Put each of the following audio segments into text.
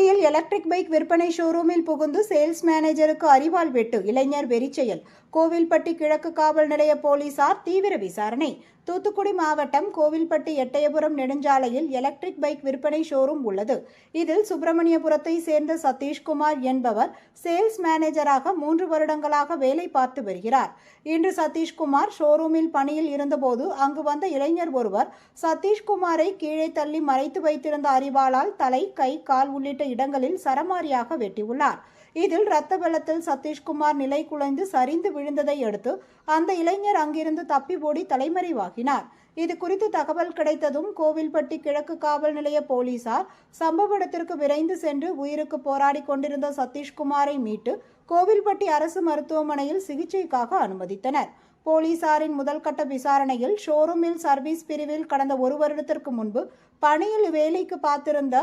Electric bike விற்பனை ஷோரூமில் புகுந்து சேல்ஸ் மேனேஜருக்கு அறிவால் வெட்டு இளைஞர் வெறிச்செயல். கோவில்பட்டி கிழக்கு காவல் நிலைய போலீசார் தீவிர விசாரணை. தூத்துக்குடி மாவட்டம் கோவில்பட்டி எட்டயபுரம் நெடுஞ்சாலையில் எலக்ட்ரிக் பைக் விற்பனை ஷோரூம் உள்ளது. இதில் சுப்பிரமணியபுரத்தை சேர்ந்த சதீஷ்குமார் என்பவர் சேல்ஸ் மேனேஜராக மூன்று வருடங்களாக வேலை பார்த்து வருகிறார். இன்று சதீஷ்குமார் ஷோரூமில் பணியில் இருந்தபோது அங்கு வந்த இளைஞர் ஒருவர் சதீஷ்குமாரை கீழே தள்ளி மறைத்து வைத்திருந்த அறிவாளால் தலை கை கால் உள்ளிட்ட இடங்களில் சரமாரியாக வெட்டியுள்ளார். இதில் இரத்த வெள்ளத்தில் சதீஷ்குமார் நிலை குலைந்து சரிந்து விழுந்ததை அடுத்து அந்த இளைஞர் அங்கிருந்து தப்பி ஓடி தலைமறைவாகினார். இது குறித்து தகவல் கிடைத்ததும் கோவில்பட்டி கிழக்கு காவல் நிலைய போலீசார் சம்பவ இடத்திற்கு விரைந்து சென்று உயிருக்கு போராடி கொண்டிருந்த சதீஷ்குமாரை மீட்டு கோவில்பட்டி அரசு மருத்துவமனையில் சிகிச்சைக்காக அனுமதித்தனர். போலீசாரின் முதல் கட்ட விசாரணையில் ஷோரூமில் சர்வீஸ் பிரிவில் கடந்த ஒரு வருடத்திற்கு முன்பு பணியில் வேலைக்கு பார்த்திருந்த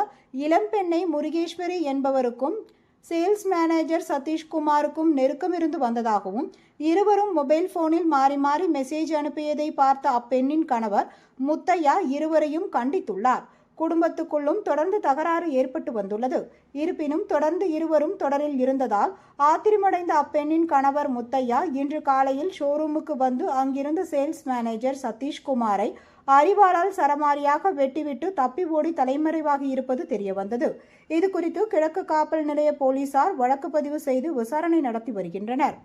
இளம்பெண்ணை முருகேஸ்வரி என்பவருக்கும் சேல்ஸ் மேனேஜர் சதீஷ்குமாருக்கும் நெருக்கம் இருந்து வந்ததாகவும் இருவரும் மொபைல் போனில் மாறி மாறி மெசேஜ் அனுப்பியதை பார்த்த அப்பெண்ணின் கணவர் முத்தையா இருவரையும் கண்டித்துள்ளார். குடும்பத்துக்குள்ளும் தொடர்ந்து தகராறு ஏற்பட்டு வந்துள்ளது. இருப்பினும் தொடர்ந்து இருவரும் தொடரில் இருந்ததால் ஆத்திரமடைந்த அப்பெண்ணின் கணவர் முத்தையா இன்று காலையில் ஷோரூமுக்கு வந்து அங்கிருந்த சேல்ஸ் மேனேஜர் சதீஷ்குமாரை அறிவாளால் சரமாரியாக வெட்டிவிட்டு தப்பி ஓடி தலைமறைவாகி இருப்பது தெரியவந்தது. இது குறித்து கிழக்கு காவல் நிலைய போலீசார் வழக்கு பதிவு செய்து விசாரணை நடத்தி வருகின்றனர்.